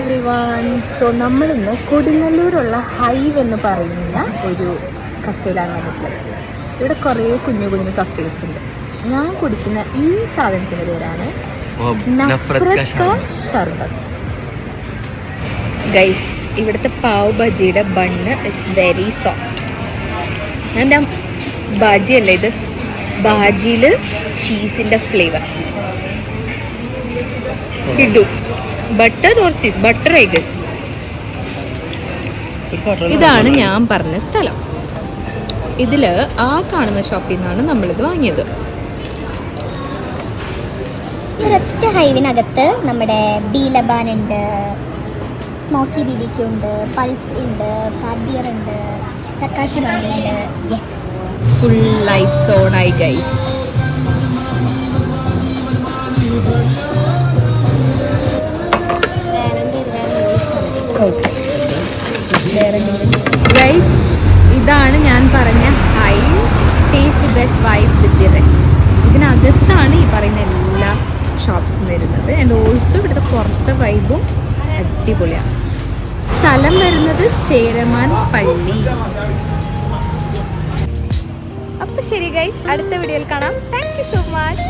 Every one so നമ്മളിന്ന് കൊടുങ്ങല്ലൂരുള്ള hive എന്ന് പറയുന്ന ഒരു കഫേയിലാണ് വന്നിട്ടുള്ളത്. ഇവിടെ കുറേ കുഞ്ഞു കുഞ്ഞു കഫേസ് ഉണ്ട്. ഞാൻ കുടിക്കുന്ന ഈ സാധനത്തിന്റെ പേരാണ് ഷർബത്ത് ഗൈസ് ഇവിടുത്തെ പാവ് ബജിയുടെ ബണ്ണ് ഇസ് വെരി സോഫ്റ്റ് എന്റെ ബാജി അല്ല ഇത് ബാജിയിൽ ചീസിന്റെ ഫ്ലേവർ കിട്ടു. Butter or cheese butter I guess ഇതാണ് ഞാൻ പറഞ്ഞ സ്ഥലം. ഇതിൽ ആ കാണുന്ന ഷോപ്പിൽ നിന്നാണ് നമ്മളിത് വാങ്ങിയത്. ഒരൊറ്റ ഹൈവിനകത്ത് നമ്മുടെ ബീലബാൻ ഉണ്ട് സ്മോക്കി ബിബിക്യു ഉണ്ട് പൾപ്പ് ഉണ്ട് ഹാർബിയർ ഉണ്ട് പ്രകാശ് ബാങ്ക് ഉണ്ട്. യെസ് ഫുൾ ലൈറ്റ്സ് സോൺ ആയി ഗൈസ് ഗൈസ് ഇതാണ് ഞാൻ പറഞ്ഞ high taste best vibe with the rest ഇതിനകത്താണ് ഈ പറയുന്ന എല്ലാ ഷോപ്സും വരുന്നത്. ആൻഡ് ഓൾസോ ഇവിടുത്തെ പുറത്തെ വൈബും അടിപൊളിയാണ്. സ്ഥലം വരുന്നത് ചേരമാൻ പള്ളി. അപ്പൊ ശരി ഗൈസ് അടുത്ത വീഡിയോയിൽ കാണാം. Thank you so much